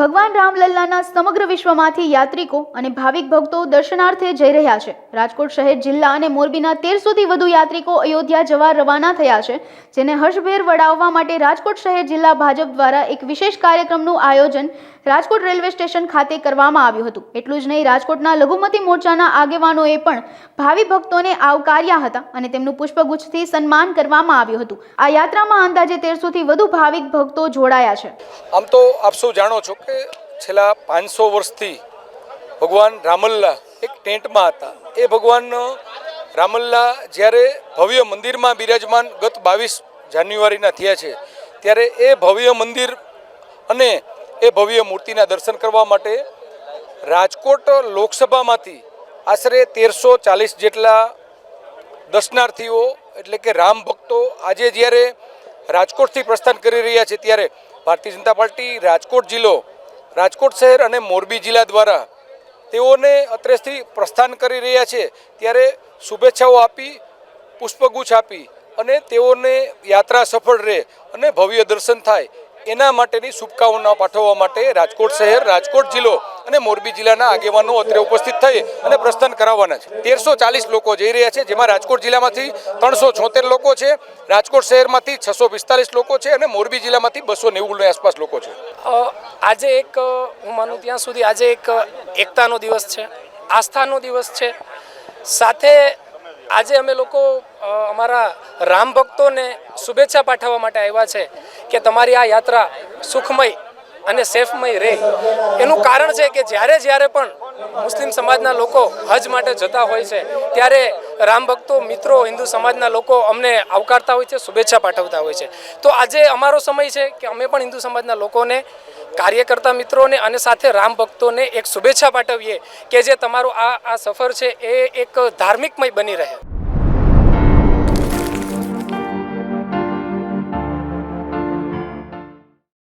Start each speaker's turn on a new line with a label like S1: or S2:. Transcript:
S1: ભગવાન રામલલ્લાના સમગ્ર વિશ્વમાંથી યાત્રિકો અને ભાવિક ભક્તો દર્શનાર્થે જઈ રહ્યા છે. રાજકોટ શહેર જિલ્લા અને મોરબીના તેરસોથી વધુ યાત્રિકો અયોધ્યા જવા રવાના થયા છે, જેને હર્ષભેર વડાવવા માટે રાજકોટ શહેર જિલ્લા ભાજપ દ્વારા એક વિશેષ કાર્યક્રમનું આયોજન રાજકોટ રેલવે સ્ટેશન ખાતે કરવામાં આવ્યું હતું. એટલું જ નહીં, રાજકોટના લઘુમતી મોરચાના આગેવાનોએ પણ ભાવિ ભક્તોને આવકાર્યા હતા અને તેમનું પુષ્પગુચ્છથી સન્માન કરવામાં આવ્યું હતું. આ યાત્રામાં અંદાજે તેરસોથી વધુ ભાવિક ભક્તો જોડાયા છે.
S2: આમ તો આપ સૌ જાણો છો કે છેલ્લા પાંચસો વર્ષથી ભગવાન રામલ્લા એક ટેન્ટમાં હતા. એ ભગવાન રામલ્લા જ્યારે ભવ્ય મંદિરમાં બિરાજમાન ગત બાવીસ જાન્યુઆરીના થયા છે, ત્યારે એ ભવ્ય મંદિર અને એ ભવ્ય મૂર્તિના દર્શન કરવા માટે રાજકોટ લોકસભામાંથી આશરે તેરસો ચાલીસ જેટલા દર્શનાર્થીઓ, એટલે કે રામ ભક્તો, આજે જ્યારે રાજકોટથી પ્રસ્થાન કરી રહ્યા છે, ત્યારે ભારતીય જનતા પાર્ટી રાજકોટ જિલ્લો રાજકોટ શહેર અને મોરબી જિલ્લા દ્વારા તેઓને અત્રેસથી પ્રસ્થાન કરી રહ્યા છે. ત્યારે શુભેચ્છાઓ આપી, પુષ્પગુચ્છ આપી અને તેઓને યાત્રા સફળ રહે અને ભવ્ય દર્શન થાય એના માટેની શુભકામના પાઠવવા માટે રાજકોટ શહેર, રાજકોટ જિલ્લો અને મોરબી જિલ્લાના આગેવાનો અત્રે ઉપસ્થિત થઈ અને પ્રસ્થાન કરાવવાના છે. તેરસો ચાલીસ લોકો જઈ રહ્યા છે, જેમાં રાજકોટ જિલ્લામાંથી ત્રણસો છોતેર લોકો છે, રાજકોટ શહેરમાંથી છસો પિસ્તાલીસ લોકો છે અને મોરબી જિલ્લામાંથી બસો નેવુંની આસપાસ લોકો છે.
S3: આજે એક, હું માનું ત્યાં સુધી આજે એક એકતાનો દિવસ છે, આસ્થાનો દિવસ છે. સાથે આજે અમે લોકો અમારા રામ ભક્તોને શુભેચ્છા પાઠવવા માટે આવ્યા છે કે તમારી આ યાત્રા સુખમય અને સેફમય રહે. એનું કારણ છે કે જ્યારે જ્યારે પણ મુસ્લિમ સમાજના લોકો હજ માટે જતા હોય છે, ત્યારે રામ ભક્તો, મિત્રો, હિન્દુ સમાજના લોકો અમને આવકારતા હોય છે, શુભેચ્છા પાઠવતા હોય છે. તો આજે અમારો સમય છે કે અમે પણ હિન્દુ સમાજના લોકોને, કાર્યકર્તા મિત્રોને અને સાથે રામ ભક્તોને એક શુભેચ્છા પાઠવીએ કે જે તમારો આ આ સફર છે એ એક ધાર્મિકમય બની રહે.